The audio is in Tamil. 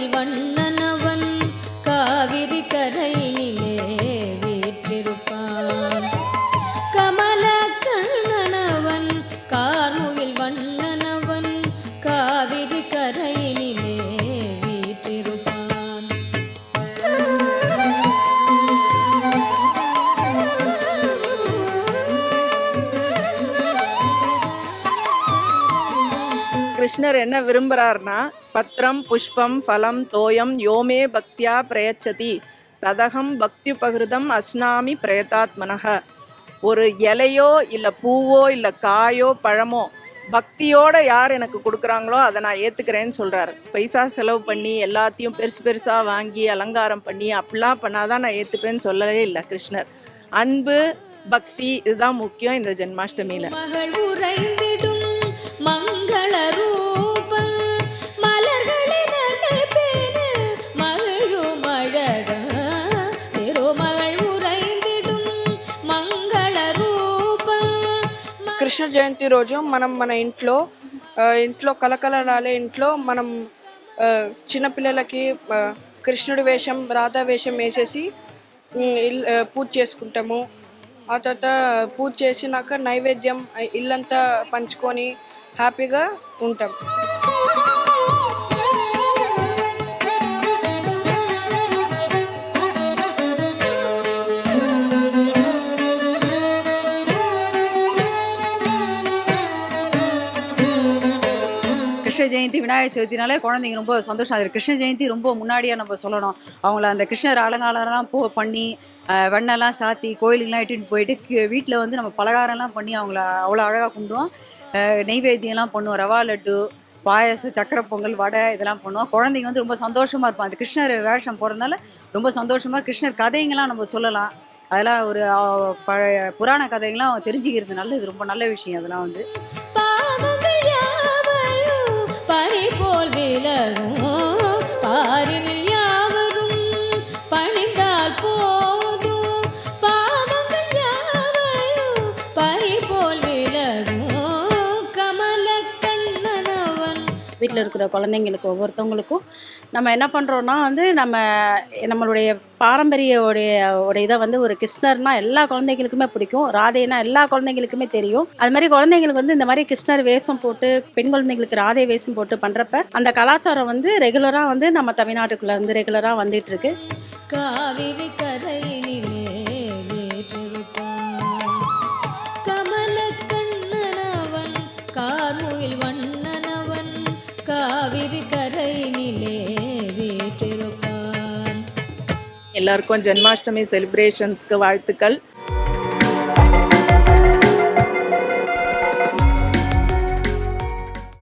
செல்வன் கிருஷ்ணர் என்ன விரும்புகிறார்னா பத்திரம் புஷ்பம் ஃபலம் தோயம் யோமே பக்தியா பிரயச்சதி ததகம் பக்தி பகிருதம் அஸ்னாமி பிரயதாத்மனக ஒரு இலையோ இல்லை பூவோ இல்லை காயோ பழமோ பக்தியோட யார் எனக்கு கொடுக்குறாங்களோ அதை நான் ஏற்றுக்கிறேன்னு சொல்கிறாரு பைசா செலவு பண்ணி எல்லாத்தையும் பெருசு பெருசாக வாங்கி அலங்காரம் பண்ணி அப்படிலாம் பண்ணாதான் நான் ஏற்றுப்பேன்னு சொல்லவே இல்லை கிருஷ்ணர். அன்பு பக்தி இதுதான் முக்கியம் இந்த ஜென்மாஷ்டமியில். కృష్ణ జయంతి రోజు మనం మన ఇంట్లో ఇంట్లో కలకలలాడే ఇంట్లో మనం చిన్నపిల్లలకి కృష్ణుడి వేషం రాధా వేషం వేసేసి పూజ చేసుకుంటాము. ఆ తర్వాత పూజ చేసినాక నైవేద్యం ఇల్లంతా పంచుకొని హ్యాపీగా ఉంటాం. கிருஷ்ண ஜெயந்தி விநாயகர் சதுர்த்தினாலே குழந்தைங்க ரொம்ப சந்தோஷம். அது கிருஷ்ண ஜெயந்தி ரொம்ப முன்னாடியாக நம்ம சொல்லணும். அவங்கள அந்த கிருஷ்ணர் அலங்காரம்லாம் போ பண்ணி வெண்ணெல்லாம் சாத்தி கோயிலுக்கெலாம் இட்டுட்டு போயிட்டு வீட்டில் வந்து நம்ம பலகாரம்லாம் பண்ணி அவங்கள அவ்வளோ அழகாக கும்பிடுவோம். நெய்வேத்தியம்லாம் பண்ணுவோம். ரவா லட்டு பாயாசம் சக்கரை பொங்கல் வடை இதெல்லாம் பண்ணுவோம். குழந்தைங்க வந்து ரொம்ப சந்தோஷமாக இருப்பாங்க. அந்த கிருஷ்ணர் வேஷம் போகிறதுனால ரொம்ப சந்தோஷமாக கிருஷ்ணர் கதைங்கெல்லாம் நம்ம சொல்லலாம். அதெல்லாம் ஒரு பழைய புராண கதைங்களாம் தெரிஞ்சுக்கிறது நல்லது ரொம்ப நல்ல விஷயம். அதெல்லாம் வந்து வீட்டில் இருக்கிற குழந்தைங்களுக்கு ஒவ்வொருத்தவங்களுக்கும் நம்ம என்ன பண்ணுறோன்னா வந்து நம்ம நம்மளுடைய பாரம்பரிய உடைய உடைய இதை வந்து ஒரு கிருஷ்ணர்னா எல்லா குழந்தைங்களுக்குமே பிடிக்கும். ராதைனா எல்லா குழந்தைங்களுக்குமே தெரியும். அது மாதிரி குழந்தைங்களுக்கு வந்து இந்த மாதிரி கிருஷ்ணர் வேஷம் போட்டு பெண் குழந்தைங்களுக்கு ராதை வேஷம் போட்டு பண்ணுறப்ப அந்த கலாச்சாரம் வந்து ரெகுலராக வந்து நம்ம தமிழ்நாட்டுக்குள்ளே வந்து ரெகுலராக வந்துட்டு இருக்கு காவிரி கரையினிலே வீற்றிருப்பான். கமல கார்முகில் வண்ண எல்லாருக்கும் ஜென்மாஷ்டமி செலிப்ரேஷன்ஸ்க்கு வாழ்த்துக்கள்.